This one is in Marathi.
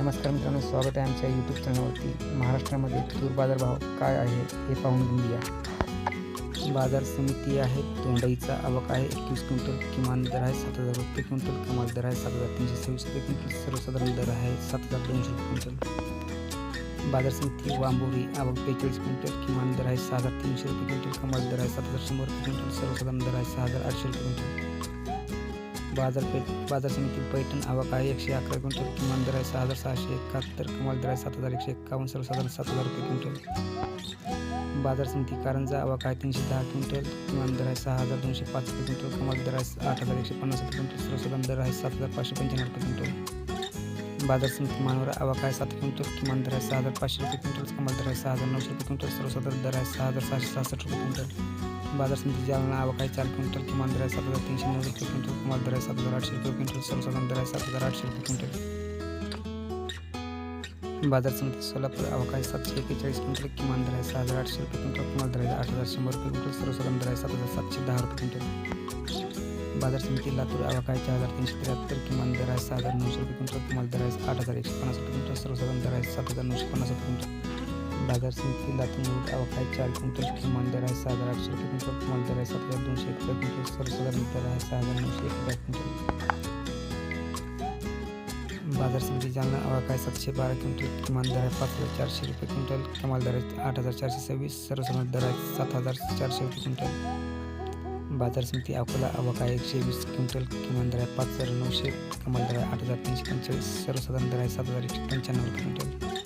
नमस्कार मित्रांनो स्वागत आहे आमच्या यूट्यूब चॅनलवरती महाराष्ट्रामध्ये तूर बाजारभाव काय आहे हे पाहून घेऊया बाजार समिती आहे तोंडईचा आवक आहे एकवीस क्विंटल किमान दर आहे सात हजार रुपये क्विंटल कमाल दर आहे सात हजार तीनशे सव्वीस रुपये क्विंटल सर्वसाधारण दर आहे सात हजार दोनशे रुपये क्विंटल. बाजार समिती वांबोरी आवक बेचाळीस क्विंटल किमान दर आहे सहा हजार तीनशे रुपये क्विंटल कमाल दर आहे सात हजार शंभर रुपये क्विंटल सर्वसाधारण दर आहे सहा हजार आठशे रुपये क्विंटल. बाजारपेठ बाजार समिती पैठण आवाका आहे एकशे अकरा क्विंटल किमान दर आहे सहा हजार सहाशे एकाहत्तर कमाल दर आहे सात हजार एकशे एकावन्न सर्वसाधारण सात हजार रुपये क्विंटल. बाजार समिती कारंजा आवाका आहे तीनशे दहा क्विंटल किमान दर आहे सहा हजार दोनशे पाच रुपये क्विंटल कमाल दर आहे आठ हजार एकशे पन्नास रुपये क्विंटल सर्वसाधारण दर आहे सात हजार पाचशे पंच्याण्णव रुपये क्विंटल. बाजार समिती मानवर आवक सात क्विंटल किमान दर आहे सहा हजार पाचशे रुपये क्विंटल कमाल दर आहे सहा हजार नऊशे रुपये क्विंटल सर्वसाधारण दर आहे सहा हजार सहाशे सहासष्ट रुपये क्विंटल. बाजार समिती जालना आवाकाय चार क्विंटल किमान दर आहे सात हजार तीनशे नऊ रुपये क्विंटल कमाल दर आहे सात हजार आठशे रुपये क्विंटल सर्वसाधारण दर आहे सात हजार आठशे रुपये क्विंटल. बाजार समिती सोलापूर आवक सातशे एक्केचाळीस क्विंटल किमान दर आहे सहा हजार आठशे रुपये क्विंटल कमाल दर आहे आठ हजार शंभर रुपये क्विंटल सर्वसाधारण दर आहे सात हजार सातशे दहा रुपये क्विंटल. बाजार समिती लातूर आवक आहे चार हजार तीनशे त्र्याहत्तर किमान दर आहे. सहा हजार नऊशे रुपये तुमचा कमाल दर आहे. आठ हजार एकशे पन्नास रुपये तुमचा सर्वसाधारण दर आहे. सात हजार नऊशे पन्नास रुपये तुमचा बाजार समिती लातूर मुरुड चार क्विंटल किमान दर आहे. सहा हजार आठशे रुपये तुमचा कमाल दर आहे. सात हजार दोनशे एक रुपये तुमचा सर्वसाधारण दर आहे. सहा हजार नऊशे एक रुपये तुमचा बाजार समिती जालना आवक आहे सातशे बारा क्विंटल किमान दर आहे. पाच हजार चारशे रुपये क्विंटल. कमाल दर आहे आठ हजार चारशे सव्वीस. सर्वसाधारण दर आहे सात हजार चारशे रुपये क्विंटल. बाजार समिती अकोला अवका एकशे वीस क्विंटल किमान दर आहे पाच हजार नऊशे कमाल दर आहे आठ हजार तीनशे पंचेचाळीस सर्वसाधारण दर आहे सात हजार एकशे पंच्याण्णव क्विंटल.